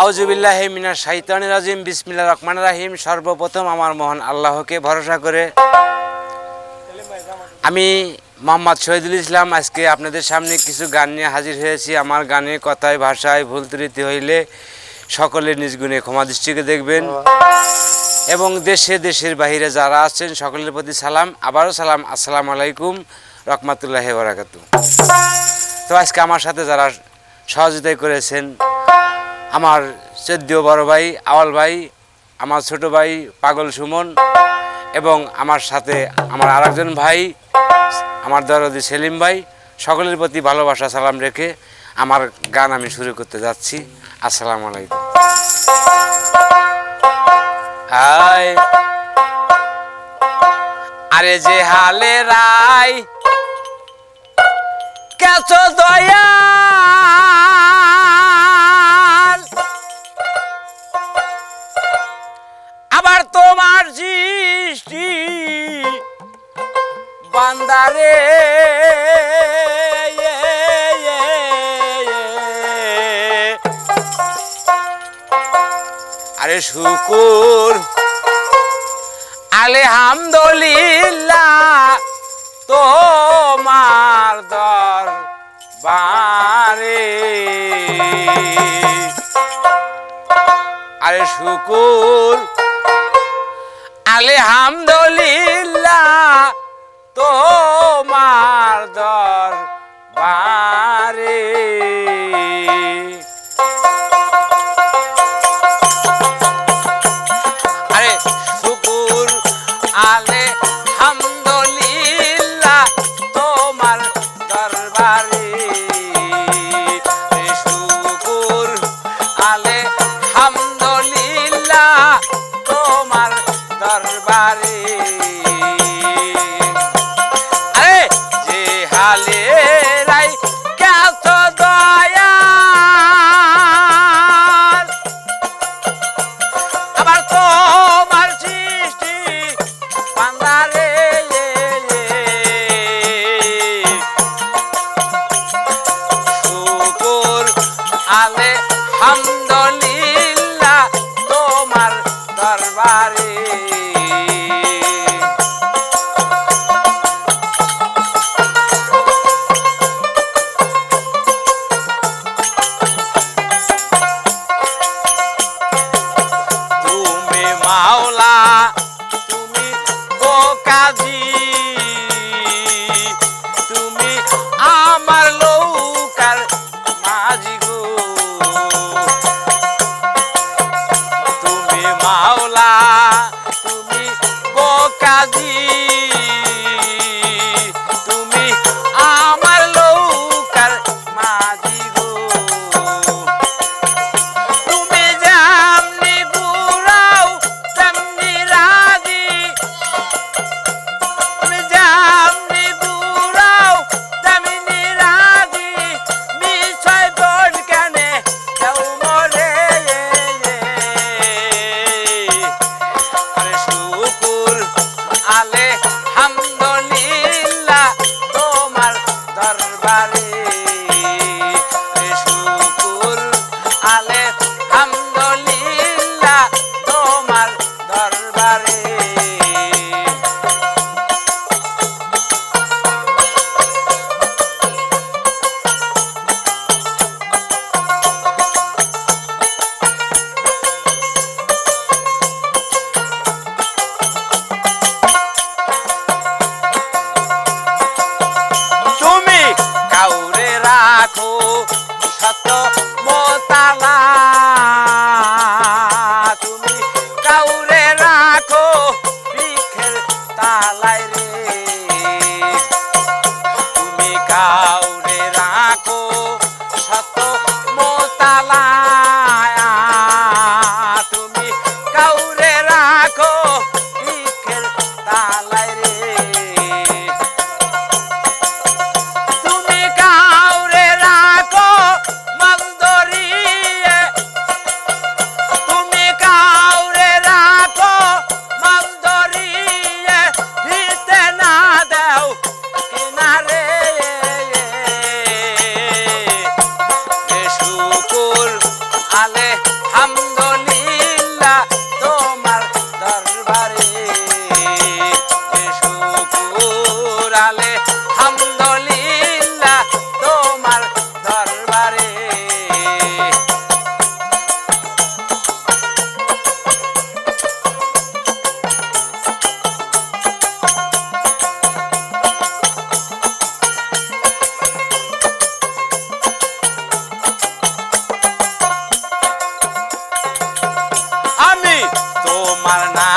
আউজুবিল্লাহ মিনার শাইতানি রাজিম বিসমিল্লা রহমান রাহিম। সর্বপ্রথম আমার মহান আল্লাহকে ভরসা করে আমি মোহাম্মদ শহীদুল ইসলাম, আজকে আপনাদের সামনে কিছু গান নিয়ে হাজির হয়েছি। আমার গানের কথায়, ভাষায় ভুল ত্রুটি হইলে সকলের নিজ গুণে ক্ষমা দৃষ্টিকে দেখবেন। এবং দেশে দেশের বাহিরে যারা আছেন, সকলের প্রতি সালাম। আবারও সালাম, আসসালামু আলাইকুম, রহমাতুল্লাহ বারাকাতু তো আজকে আমার সাথে যারা সহযোগিতা করেছেন আমার চোদ্দীয় বড় ভাই, আওয়াল ভাই, আমার ছোট ভাই পাগল সুমন এবং আমার সাথে আমার আরেকজন ভাই, আমার দরদি সেলিম ভাই, সকলের প্রতি ভালোবাসা, সালাম রেখে আমার গান আমি শুরু করতে যাচ্ছি। আসসালামু আলাইকুম। হাই আরে যে হালে রাই কেছ দয়া সৃষ্টি বান্দারে আরে শুকুর আলে আলহামদুলিল্লাহ তোমার দর বারে আরে শুকুর আলহামদুলিল্লাহ তোমার দর দরবারে পারে তোমার নামে